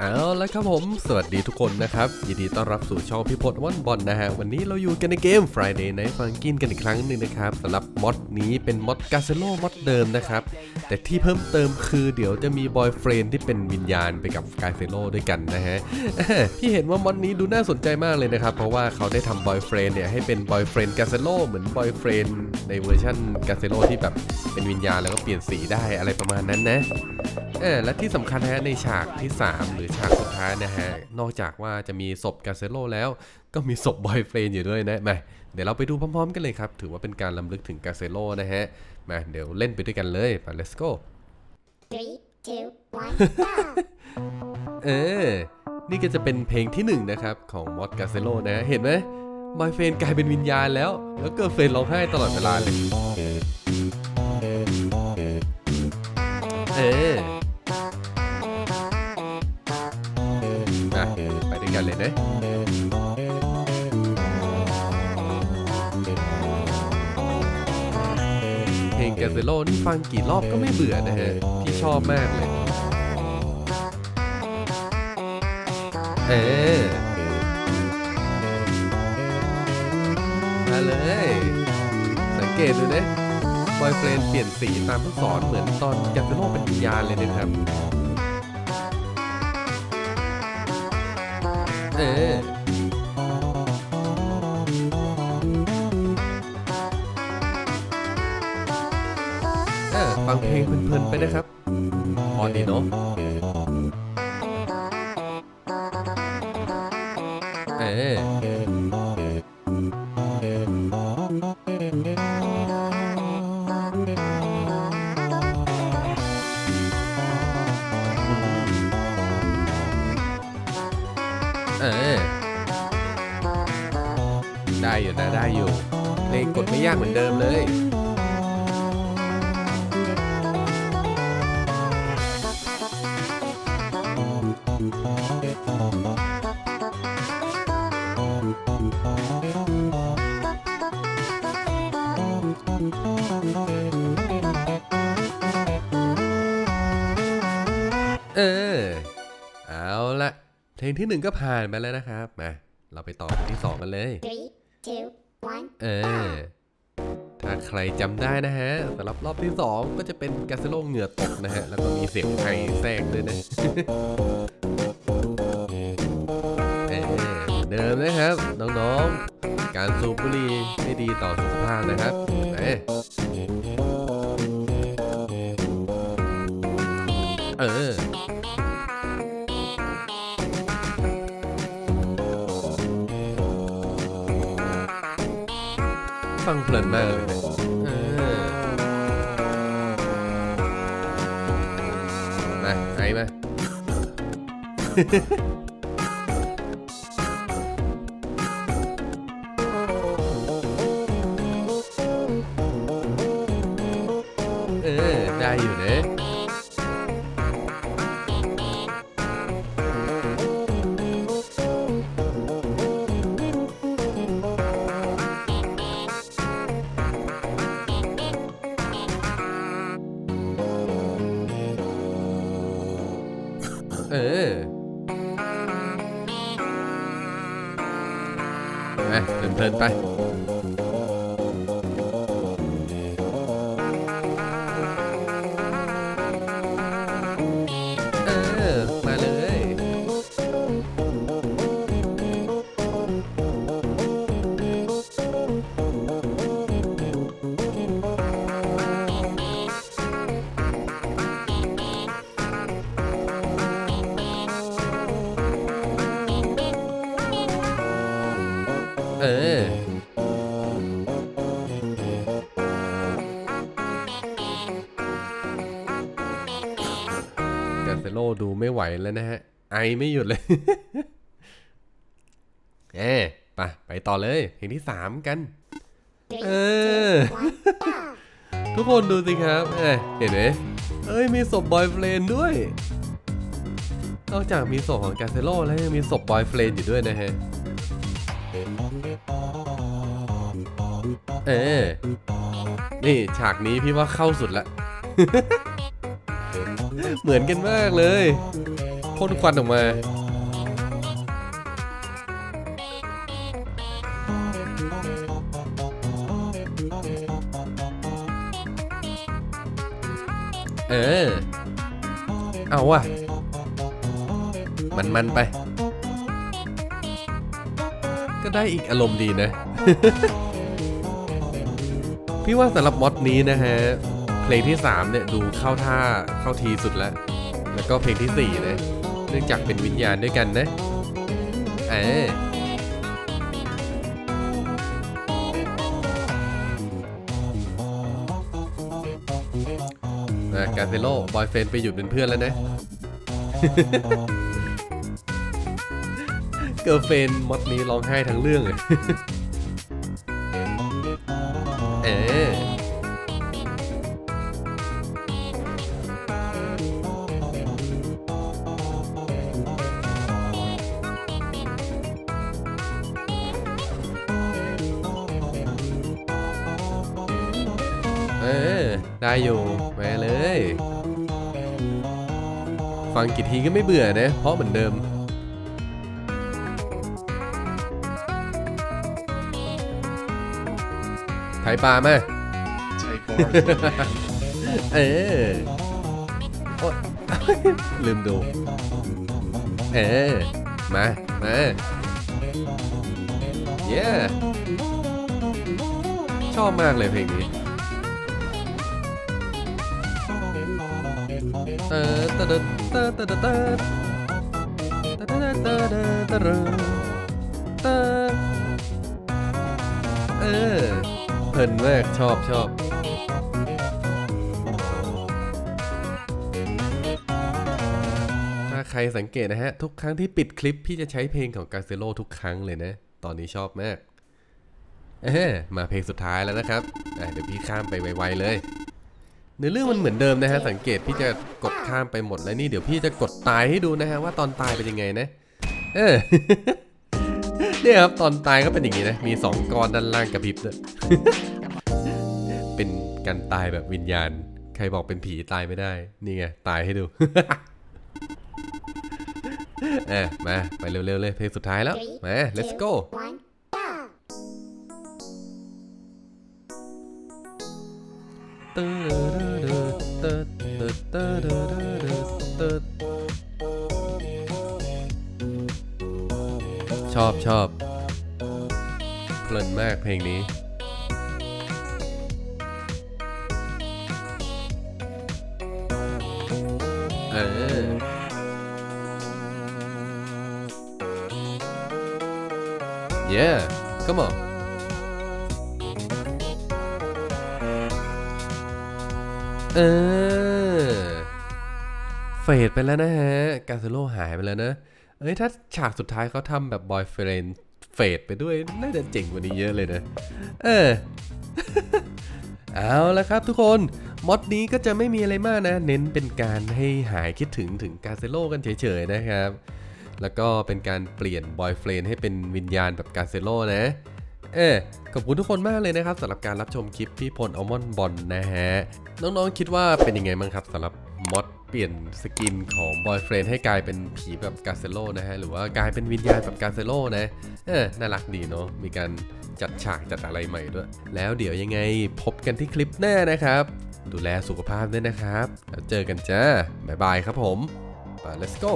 เอาละครับผม สวัสดีทุกคนนะครับ ยินดีต้อนรับสู่ช่องพิพดวันบอลนะฮะ วันนี้เราอยู่กันในเกม Friday Night Funkin กันอีกครั้งหนึ่งนะครับสำหรับมอดนี้เป็นมอดกาเซโลมอดเดิมนะครับ แต่ที่เพิ่มเติมคือเดี๋ยวจะมีบอยเฟรนที่เป็นวิญญาณไปกับกาเซโลด้วยกันนะฮะพี่เห็นว่ามอดนี้ดูน่าสนใจมากเลยนะครับ เพราะว่าเขาได้ทำบอยเฟรนเนี่ยให้เป็นบอยเฟรนกาเซโลเหมือนบอยเฟรนในเวอร์ชันกาเซโลที่แบบเป็นวิญญาณแล้วก็เปลี่ยนสีได้อะไรประมาณนั้นนะเออและที่สำคัญนะฮะในฉากที่ 3 หรือฉากสุดท้ายนะฮะ นอกจากว่าจะมีศพกาเซโลแล้ว ก็มีศพบอยเฟรนอยู่ด้วยนะมาเดี๋ยวเราไปดูพร้อมๆกันเลยครับ ถือว่าเป็นการลำลึกถึงกาเซโลนะฮะมาเดี๋ยวเล่นไปด้วยกันเลยไป let's go Three, two, one, go! เออ นี่ก็จะเป็นเพลงที่หนึ่งนะครับของมอดกาเซโลนะ เห็นไหมบอยเฟรนกลายเป็นวิญญาณแล้ว แล้วเกิดเฟรนร้องไห้ตลอดเวลาเลยเออ เพลงกาเซโลนี่ฟังกี่รอบก็ไม่เบื่อนะฮะพี่ชอบมากเลย เออมาเลย สังเกตดูนะบอยเฟรนเปลี่ยนสีตามลูกศรเหมือนตอนกาเซโลเป็นวิญญาณเลยนะครับ เออ ฟังเพลงเพลินๆไปนะครับพอดีเนาะเออเออได้อยู่นะได้อยู่เพลงกดไม่ยากเหมือนเดิมเลย ลงที่หนึ่งก็ผ่านไปแล้วนะครับ มา เราไปต่อเพลงที่สองกันเลย Three, two, one, เออ ถ้าใครจำได้นะฮะสำหรับรอบที่ 2 ก็จะเป็นกาเซโลเหงื่อตกนะฮะ แล้วก็มีเสียงไทยแทรกด้วยนะเออเหมือนเดิมนะครับ น้องๆ การสูบบุหรี่ไม่ดีต่อสุขภาพนะครับเออเอ ฟังเพลินมากเลยนะเออมาไอ้มา มาเพ กาเซโลดูไม่ไหวแล้วนะฮะ ไอไม่หยุดเลยเอ๊ไปไปต่อเลยเพลงที่สามกัน three, Uh. two, one, go! ทุกคนดูสิครับเอเห็นไหมเอ้ยมีศพบอยเฟรนด้วย นอกจากมีศพของกาเซโลแล้วยังมีศพบอยเฟรนอยู่ด้วยนะฮะ เออ นี่ฉากนี้พี่ว่าเข้าสุดละ เหมือนกันมากเลยพ่นควันออกมา เออ เอาว่ะ มันมันไป ก็ได้อีกอารมณ์ดีนะ พี่ว่าสำหรับมอดนี้นะฮะ เพลงที่ 3 เนี่ย ดูเข้าท่าเข้าทีสุดแล้ว แล้วก็เพลงที่ 4 นะเนื่องจากเป็นวิญญาณด้วยกันนะเอออะกาเซโลบอยเฟนไปหยุดเป็นเพื่อนแล้วนะ เกิร์เฟนมอดนี้ร้องไห้ทั้งเรื่องเลยเออ ได้อยู่มาเลย ฟังกี่ทีก็ไม่เบื่อนะ เพราะเหมือนเดิม ไถปลามาใช้บอลเออโอ๊ยลืมดู เออ มา มา เย้ ชอบมากเลยเพลงนี้ เตอเตอเตเตเตเตเตเตเตอเตอเออเพลินมากชอบชอบถ้าใครสังเกตนะฮะ ทุกครั้งที่ปิดคลิป พี่จะใช้เพลงของกาเซโลทุกครั้งเลยนะ ตอนนี้ชอบมากเอ้มาเพลงสุดท้ายแล้วนะครับเดี๋ยวพี่ข้ามไปไวๆเลย เนื้อเรื่องมันเหมือนเดิมนะฮะสังเกตพี่จะกดข้ามไปหมดแล้วนี่เดี๋ยวพี่จะกดตายให้ดูนะฮะว่าตอนตายเป็นยังไงนะเออเนี่ยครับตอนตายก็เป็นอย่างนี้นะมีสองก้อนด้านล่างกระพริบด้วยเป็นการตายแบบวิญญาณ ใครบอกเป็นผีตายไม่ได้ นี่ไงตายให้ดูอะมาไปเร็วๆเลยเพลงสุดท้ายแล้วมา let's go One, go. ชอบชอบเพลินมากเพลงนี้ เออ yeah come on เออ เฟดไปแล้วนะฮะ กาเซโลหายไปแล้วนะ เอ้ยถ้าฉากสุดท้ายเขาทำแบบบอยเฟรนเฟดไปด้วย น่าจะเจ๋งกว่านี้เยอะเลยนะ เออ เอาละครับทุกคนมอดนี้ก็จะไม่มีอะไรมากนะ เน้นเป็นการให้หายคิดถึงถึงกาเซโลกันเฉยๆนะครับ แล้วก็เป็นการเปลี่ยนบอยเฟรนให้เป็นวิญญาณแบบกาเซโลนะ เออขอบคุณทุกคนมากเลยนะครับสำหรับการรับชมคลิปพี่พลอมอนบอลนะฮะ น้องๆคิดว่าเป็นยังไงบ้างครับสำหรับ มอดเปลี่ยนสกินของบอยเฟรนให้กลายเป็นผีแบบกาเซโลนะฮะ หรือว่ากลายเป็นวิญญาณแบบกาเซโลนะเออน่ารักดีเนาะมีการจัดฉากจัดอะไรใหม่ด้วย แล้วเดี๋ยวยังไงพบกันที่คลิปหน้านะครับ ดูแลสุขภาพด้วยนะครับ แล้วเจอกันจ้าบ๊ายบายครับผมไป let's go